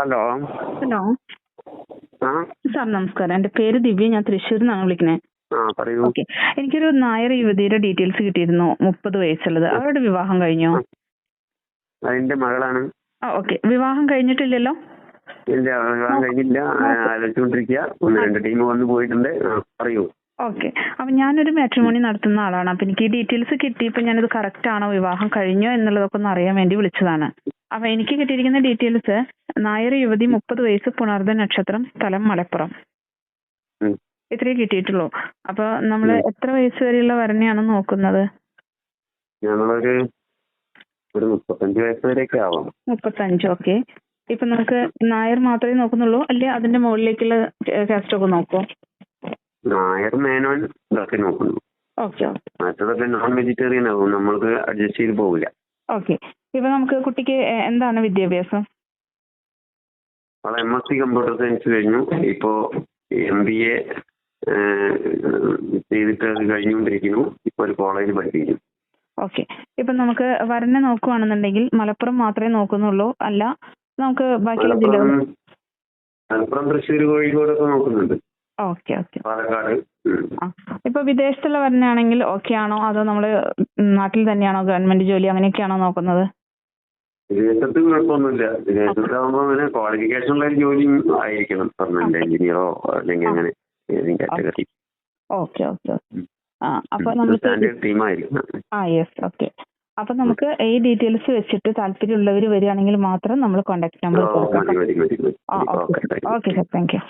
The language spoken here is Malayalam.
ഹലോ. ഹലോ. സാർ നമസ്കാരം. എന്റെ പേര് ദിവ്യ. ഞാൻ തൃശ്ശൂരിൽ നിന്നാണ് വിളിക്കുന്നത് ഓക്കെ. എനിക്കൊരു നായർ യുവതിയുടെ ഡീറ്റെയിൽസ് കിട്ടിയിരുന്നു. മുപ്പത് വയസ്സുള്ളത്. അവരുടെ വിവാഹം കഴിഞ്ഞോ? അതിന്റെ മകളാണ്. ഓക്കെ. വിവാഹം കഴിഞ്ഞിട്ടില്ലല്ലോ? ഇല്ല വിവാഹം കഴിഞ്ഞില്ല. ആലോചിച്ചുകൊണ്ടിരിക്കുക രണ്ട് ടീം വന്ന് പോയിട്ടുണ്ട്. ആ, പറയൂ. ഓക്കെ. അപ്പൊ ഞാനൊരു മാട്രിമോണി നടത്തുന്ന ആളാണ്. അപ്പൊ എനിക്ക് ഈ ഡീറ്റെയിൽസ് കിട്ടിയപ്പോ ഞാനിത് കറക്റ്റ് ആണോ വിവാഹം കഴിഞ്ഞോ എന്നുള്ളതൊക്കെ ഒന്ന് അറിയാൻ വേണ്ടി വിളിച്ചതാണ്. അപ്പം എനിക്ക് കിട്ടിയിരിക്കുന്ന ഡീറ്റെയിൽസ് നായർ യുവതി മുപ്പത് വയസ്സ് പുണർദ നക്ഷത്രം സ്ഥലം മലപ്പുറം. ഇത്രയേ കിട്ടിയിട്ടുള്ളൂ. അപ്പൊ നമ്മൾ എത്ര വയസ്സ് വരെയുള്ള വരനെയാണ് നോക്കുന്നത്? ഞങ്ങളൊരു ഒരു മുപ്പത്തഞ്ച് വയസ്സ് വരെയൊക്കെ ആവാം. മുപ്പത്തഞ്ച് ഓക്കെ. ഇപ്പൊ നമുക്ക് നായർ മാത്രമേ നോക്കുന്നുള്ളൂ അല്ലെ? അതിന്റെ മുകളിലേക്കുള്ള കാസ്റ്റ് ഒക്കെ നോക്കോ. നായർ മേനോൻ ഇതൊക്കെ നോക്കുന്നു. ഓക്കെ മറ്റതൊക്കെ നോൺ വെജിറ്റേറിയൻ ആവും. നമ്മൾക്ക് അഡ്ജസ്റ്റ് ചെയ്ത് പോവില്ല. ഓക്കെ ഇപ്പൊ നമുക്ക് കുട്ടിക്ക് എന്താണ് വിദ്യാഭ്യാസം? അവൾ M S C computer science കഴിഞ്ഞു. ഇപ്പോ എം ബി എ ചെയ്തിട്ട് അത് കഴിഞ്ഞുകൊണ്ടിരിക്കുന്നു. ഇപ്പൊ ഒരു കോളേജിൽ പഠിപ്പിക്കുന്നു. ഓക്കെ ഇപ്പൊ നമുക്ക് വരനെ നോക്കുവാണെന്നുണ്ടെങ്കിൽ മലപ്പുറം മാത്രമേ നോക്കുന്നുള്ളൂ. അല്ല നമുക്ക് ബാക്കി മലപ്പുറം തൃശ്ശൂർ കോഴിക്കോട് ഒക്കെ നോക്കുന്നുണ്ട്. Okay okay. പാലക്കാട്. ഇപ്പൊ വിദേശത്തുള്ള വരനാണെങ്കിൽ ഓക്കെ ആണോ? അതോ നമ്മൾ നാട്ടിൽ തന്നെയാണോ? ഗവൺമെന്റ് ജോലി അങ്ങനെയൊക്കെയാണോ നോക്കുന്നത്? വിദേശത്ത് കുഴപ്പമൊന്നുമില്ല. വിദേശത്താകുമ്പോ അങ്ങനെ ക്വാളിഫിക്കേഷൻ ഉള്ള ഒരു ജോലി ആയിരിക്കണം. പെർമനന്റ് എഞ്ചിനീയറോ അല്ലെങ്കിൽ അങ്ങനെ ഏതെങ്കിലും കാറ്റഗറി ഓക്കെ ഓക്കെ ആ അപ്പൊ ടീമായിരിക്കണം ആ യെസ് ഓക്കെ അപ്പൊ നമുക്ക് ഈ ഡീറ്റെയിൽസ് വെച്ചിട്ട് താല്പര്യമുള്ളവർ വരികയാണെങ്കിൽ മാത്രം നമ്മൾ കോൺടാക്ട് നമ്പർ കൊടുക്കാം. ഓക്കെ. Sir thank you.